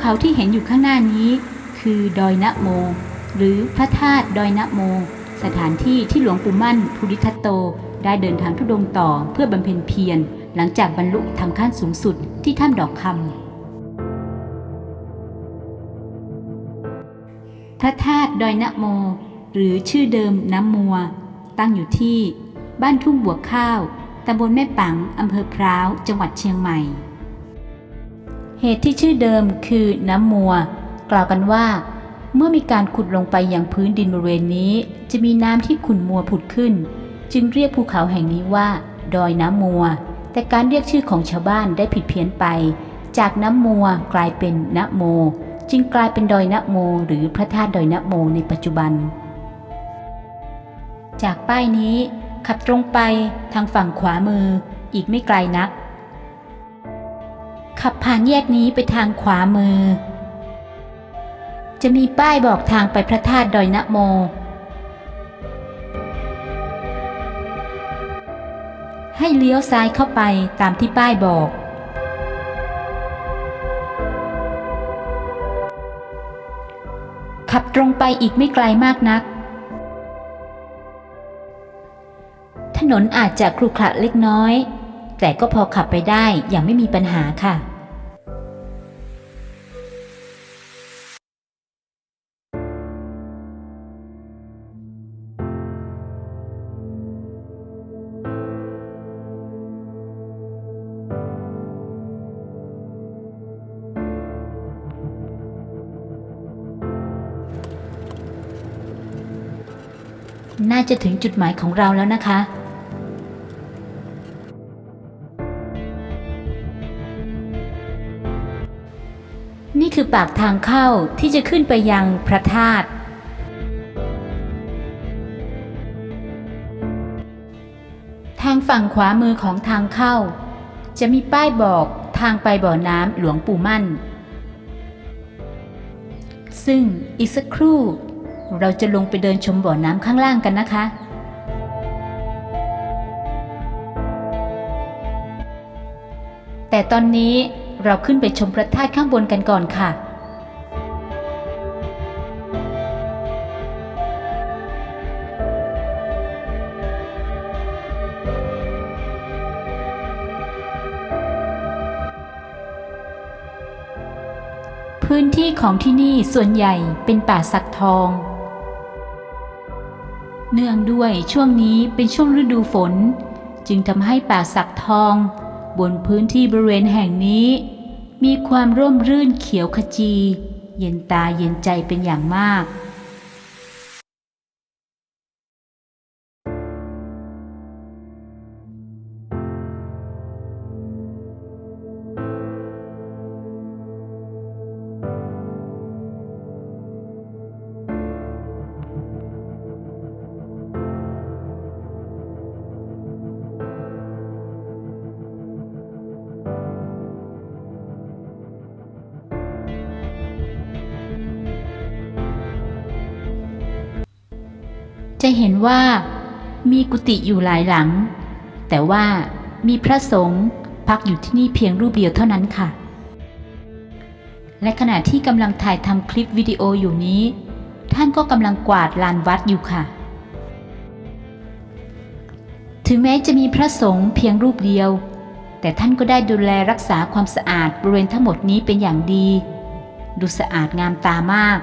เขาที่เห็นอยู่ข้างหน้านี้ คือดอยนะโม หรือพระธาตุดอยนะโม สถานที่ที่หลวงปู่มั่นภูริทัตโต ได้เดินทางทุดงต่อเพื่อบำเพ็ญเพียร หลังจากบรรลุธรรมขั้นสูงสุดที่ถ้ำดอกคำพระธาตุดอยนะโม หรือชื่อเดิมน้ำมัว ตั้งอยู่ที่บ้านทุ่งบัวข้าวตำบลแม่ปังอำเภอพร้าว จังหวัดเชียงใหม่ เหตุที่ชื่อเดิมคือน้ำมัว กล่าวกันว่า เมื่อมีการขุดลงไปอยังพื้นดินบริเวณนี้ จะมีน้ำที่ขุ่นมัวผุดขึ้น จึงเรียกภูเขาแห่งนี้ว่า ดอยน้ำมัว แต่การเรียกชื่อของชาวบ้านได้ผิดเพี้ยนไป จากน้ำมัวกลายเป็นนะโม จึงกลายเป็นดอยนะโม หรือพระธาตุดอยนะโมในปัจจุบัน จากป้ายนี้ขับตรงไปทางฝั่งขวามืออีกไม่ไกลนัก ขับผ่านแยกนี้ไปทางขวามือ จะมีป้ายบอกทางไปพระธาตุดอยนะโม ให้เลี้ยวซ้ายเข้าไปตามที่ป้ายบอก ขับตรงไปอีกไม่ไกลมากนัก ถนนอาจจะครุขระเล็กน้อยแต่ก็พอขับไปได้อย่างไม่มีปัญหาค่ะ น่าจะถึงจุดหมายของเราแล้วนะคะ นี่คือปากทางเข้าที่จะขึ้นไปยังพระธาตุทางฝั่งขวามือของทางเข้า จะมีป้ายบอกทางไปบ่อน้ำหลวงปู่มั่น ซึ่งอีกสักครู่ เราจะลงไปเดินชมบ่อน้ำข้างล่างกันนะคะ แต่ตอนนี้เราขึ้นไปชมพระธาตุข้างบนกันก่อนค่ะ พื้นที่ของที่นี่ส่วนใหญ่เป็นป่าสักทอง เนื่องด้วยช่วงนี้เป็นช่วงฤดูฝน จึงทำให้ป่าสักทอง บนพื้นที่บริเวณแห่งนี้ มีความร่มรื่นเขียวขจี เย็นตาเย็นใจเป็นอย่างมาก จะเห็นว่ามีกุฏิอยู่หลายหลัง แต่ว่ามีพระสงฆ์พักอยู่ที่นี่เพียงรูปเดียวเท่านั้นค่ะ และขณะที่กำลังถ่ายทำคลิปวิดีโออยู่นี้ ท่านก็กำลังกวาดลานวัดอยู่ค่ะ ถึงแม้จะมีพระสงฆ์เพียงรูปเดียว แต่ท่านก็ได้ดูแลรักษาความสะอาดบริเวณทั้งหมดนี้เป็นอย่างดี ดูสะอาดงามตามาก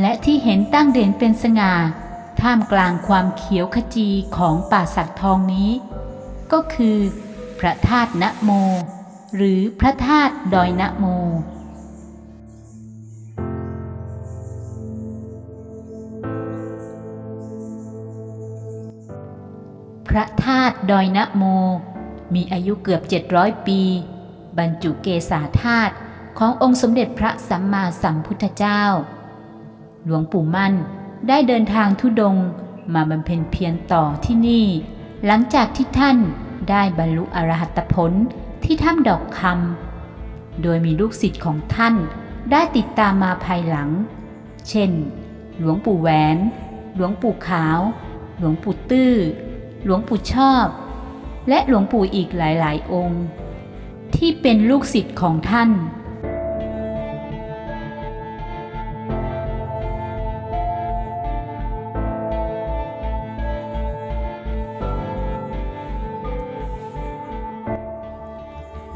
และที่เห็นตั้งเด่นเป็นสง่า ท่ามกลางความเขียวขจีของป่าสักทองนี้ ก็คือ พระธาตุนะโม หรือพระธาตุดอยนะโม พระธาตุดอยนะโม มีอายุเกือบ 700 ปี บรรจุเกษาธาตุขององค์สมเด็จพระสัมมาสัมพุทธเจ้า หลวงปู่มั่นได้เดินทางทุดงมาบำเพ็ญเพียรต่อที่นี่ หลังจากที่ท่านได้บรรลุอรหัตผลที่ถ้ำดอกคำโดยมีลูกศิษย์ของท่านได้ติดตามมาภายหลัง เช่น หลวงปู่แหวน หลวงปู่ขาว หลวงปู่ตื้อ หลวงปู่ชอบ และหลวงปู่อีกหลายๆ องค์ ที่เป็นลูกศิษย์ของท่าน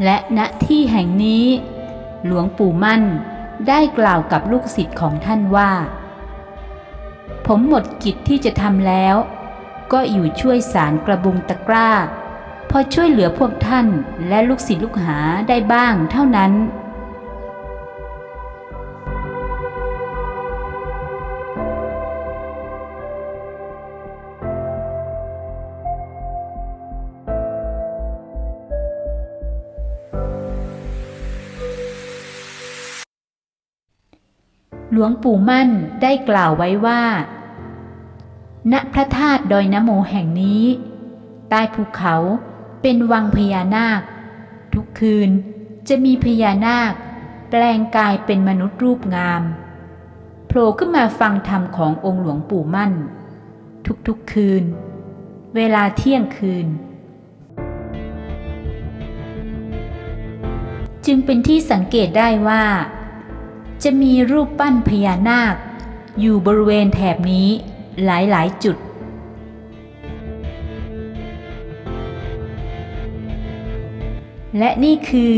และณที่แห่งนี้ หลวงปู่มั่นได้กล่าวกับลูกศิษย์ของท่านว่า ผมหมดกิจที่จะทำแล้ว ก็อยู่ช่วยสารกระบุงตะกร้า พอช่วยเหลือพวกท่านและลูกศิษย์ลูกหาได้บ้างเท่านั้น หลวงปู่มั่นได้กล่าวไว้ว่า ณพระธาตุดอยนโมแห่งนี้ ใต้ภูเขาเป็นวังพญานาค ทุกคืนจะมีพญานาค แปลงกายเป็นมนุษย์รูปงามโผล่ขึ้นมาฟังธรรมขององค์หลวงปู่มั่น ทุกๆคืน เวลาเที่ยงคืน จึงเป็นที่สังเกตได้ว่า จะมีรูปปั้นพญานาค อยู่บริเวณแถบนี้หลายๆ จุด และนี่คือ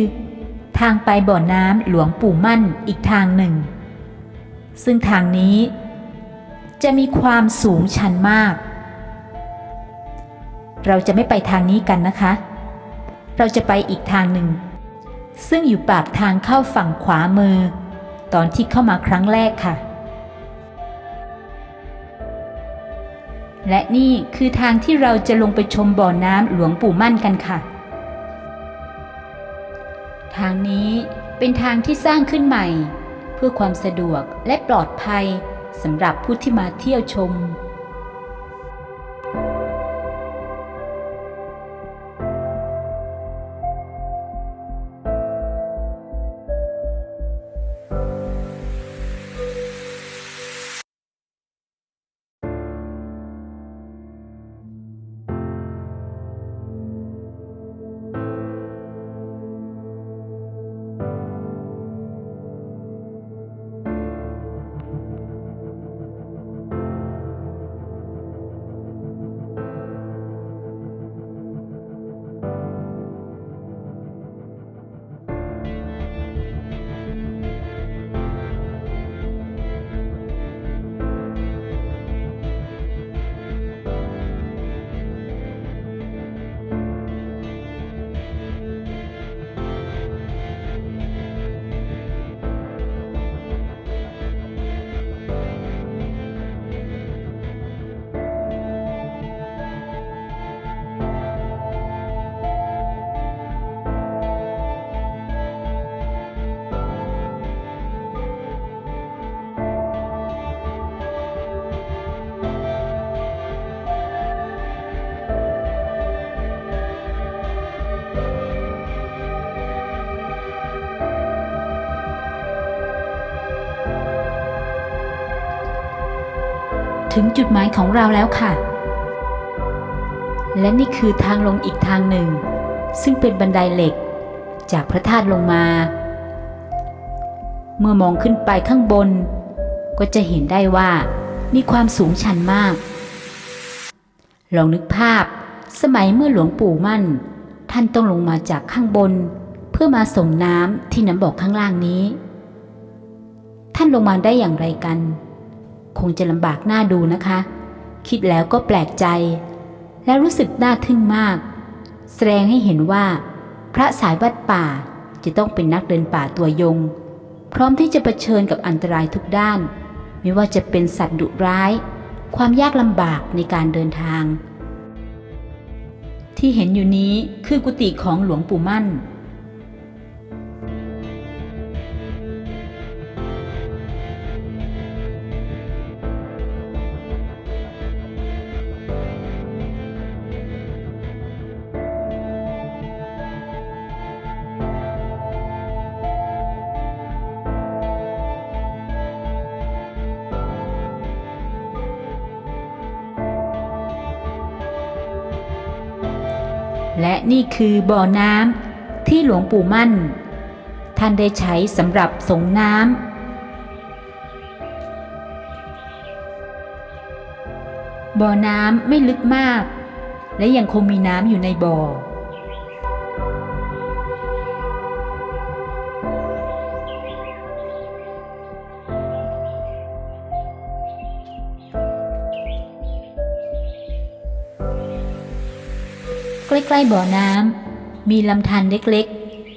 ทางไปบ่อน้ำหลวงปู่มั่นอีกทางหนึ่ง ซึ่งทางนี้ จะมีความสูงชันมาก เราจะไม่ไปทางนี้กันนะคะ เราจะไปอีกทางหนึ่ง ซึ่งอยู่ปากทางเข้าฝั่งขวามือ ตอนที่เข้ามาครั้งแรกค่ะ และนี่คือทางที่เราจะลงไปชมบ่อน้ำหลวงปู่มั่นกันค่ะ ทางนี้เป็นทางที่สร้างขึ้นใหม่ เพื่อความสะดวกและปลอดภัยสำหรับผู้ที่มาเที่ยวชม ถึงจุดหมายของเราแล้วค่ะ และนี่คือทางลงอีกทางหนึ่ง ซึ่งเป็นบันไดเหล็ก จากพระธาตุลงมา เมื่อมองขึ้นไปข้างบน ก็จะเห็นได้ว่ามีความสูงชันมาก ลองนึกภาพสมัยเมื่อหลวงปู่มั่น ท่านต้องลงมาจากข้างบน เพื่อมาส่งน้ำที่น้ำบอกข้างล่างนี้ ท่านลงมาได้อย่างไรกัน คงจะลำบากหน้าดูนะคะ คิดแล้วก็แปลกใจ และรู้สึกน่าทึ่งมาก แสดงให้เห็นว่า พระสายวัดป่าจะต้องเป็นนักเดินป่าตัวยง พร้อมที่จะเผชิญกับอันตรายทุกด้าน ไม่ว่าจะเป็นสัตว์ดุร้าย ความยากลำบากในการเดินทาง ที่เห็นอยู่นี้คือกุฏิของหลวงปู่มั่น และนี่คือบ่อน้ำที่หลวงปู่มั่น ท่านได้ใช้สำหรับสงน้ำบ่อน้ำไม่ลึกมาก และยังคงมีน้ำอยู่ในบ่อ ใกล้ๆบ่อน้ำมีลำธารเล็ก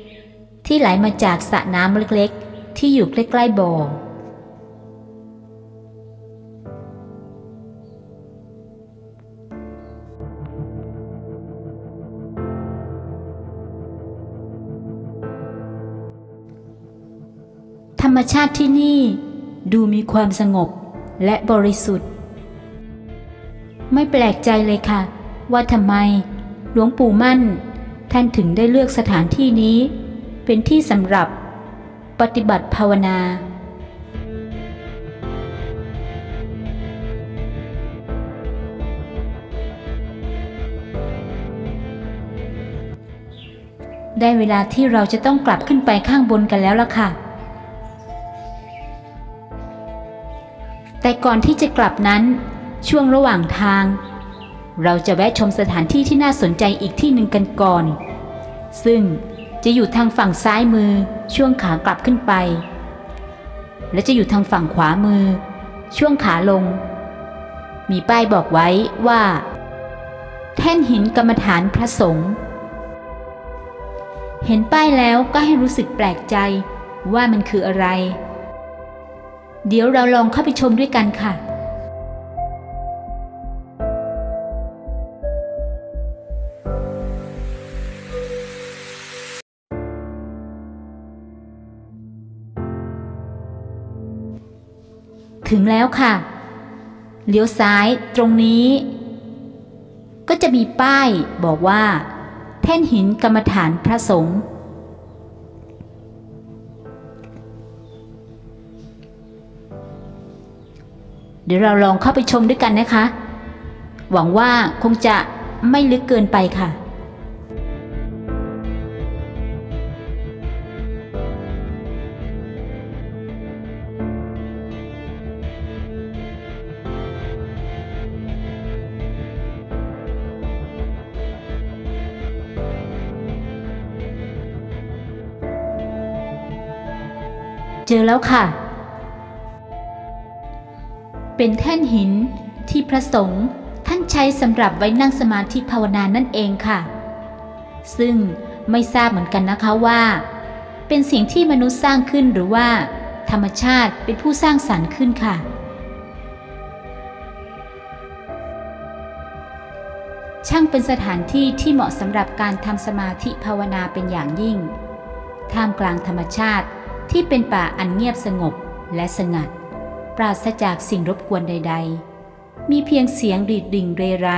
ๆ ที่ไหลมาจากสระน้ำเล็กๆ ที่อยู่ใกล้ๆบ่อ ธรรมชาติที่นี่ดูมีความสงบและบริสุทธิ์ ไม่แปลกใจเลยค่ะ ว่าทำไม หลวงปู่มั่น ท่านถึงได้เลือกสถานที่นี้ เป็นที่สำหรับปฏิบัติภาวนา ได้เวลาที่เราจะต้องกลับขึ้นไปข้างบนกันแล้วล่ะค่ะ แต่ก่อนที่จะกลับนั้นช่วงระหว่างทาง เราจะแวะชมสถานที่ที่น่าสนใจอีกที่หนึ่งกันก่อน ซึ่งจะอยู่ทางฝั่งซ้ายมือช่วงขากลับขึ้นไป และจะอยู่ทางฝั่งขวามือ ช่วงขาลง มีป้ายบอกไว้ว่า แท่นหินกรรมฐานพระสงฆ์เห็นป้ายแล้วก็ให้รู้สึกแปลกใจว่ามันคืออะไร เดี๋ยวเราลองเข้าไปชมด้วยกันค่ะ ถึงแล้วค่ะ เลี้ยวซ้ายตรงนี้ ก็จะมีป้ายบอกว่า แท่นหินกรรมฐานพระสงฆ์เดี๋ยวเราลองเข้าไปชมด้วยกันนะคะ หวังว่าคงจะไม่ลึกเกินไปค่ะ เจอแล้วค่ะ เป็นแท่นหินที่พระสงฆ์ท่านใช้สำหรับไว้นั่งสมาธิภาวนานั่นเองค่ะ ซึ่งไม่ทราบเหมือนกันนะคะว่า เป็นสิ่งที่มนุษย์สร้างขึ้นหรือว่า ธรรมชาติเป็นผู้สร้างสรรค์ขึ้นค่ะ ช่างเป็นสถานที่ที่เหมาะสำหรับการทำสมาธิภาวนาเป็นอย่างยิ่ง ท่ามกลางธรรมชาติ ที่เป็นป่าอันเงียบสงบและสงัด ปราศจากสิ่งรบกวนใด ๆ มีเพียงเสียงดีดดิ่งเรไร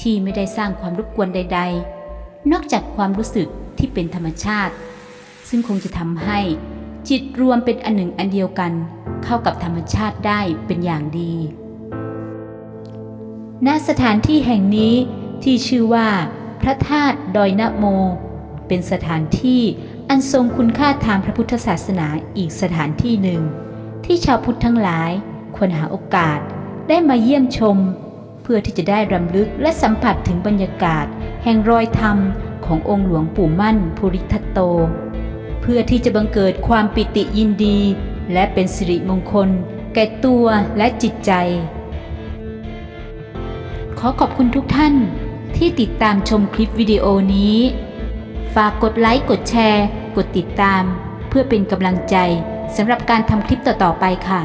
ที่ไม่ได้สร้างความรบกวนใด ๆ นอกจากความรู้สึกที่เป็นธรรมชาติ ซึ่งคงจะทำให้จิตรวมเป็นอันหนึ่งอันเดียวกัน เข้ากับธรรมชาติได้เป็นอย่างดี ณ สถานที่แห่งนี้ที่ชื่อว่า พระธาตุดอยนโม เป็นสถานที่ อันทรงคุณค่าทางพระพุทธศาสนาอีกสถานที่หนึ่ง ที่ชาวพุทธทั้งหลายควรหาโอกาสได้มาเยี่ยมชม เพื่อที่จะได้รำลึกและสัมผัสถึงบรรยากาศ แห่งรอยธรรมขององค์หลวงปู่มั่นภูริทัตโต เพื่อที่จะบังเกิดความปิติยินดี และเป็นสิริมงคล แก่ตัวและจิตใจ ขอขอบคุณทุกท่านที่ติดตามชมคลิปวิดีโอนี้ ฝากกดไลค์กดแชร์ กดติดตาม เพื่อเป็นกำลังใจสำหรับการทำคลิปต่อๆไปค่ะ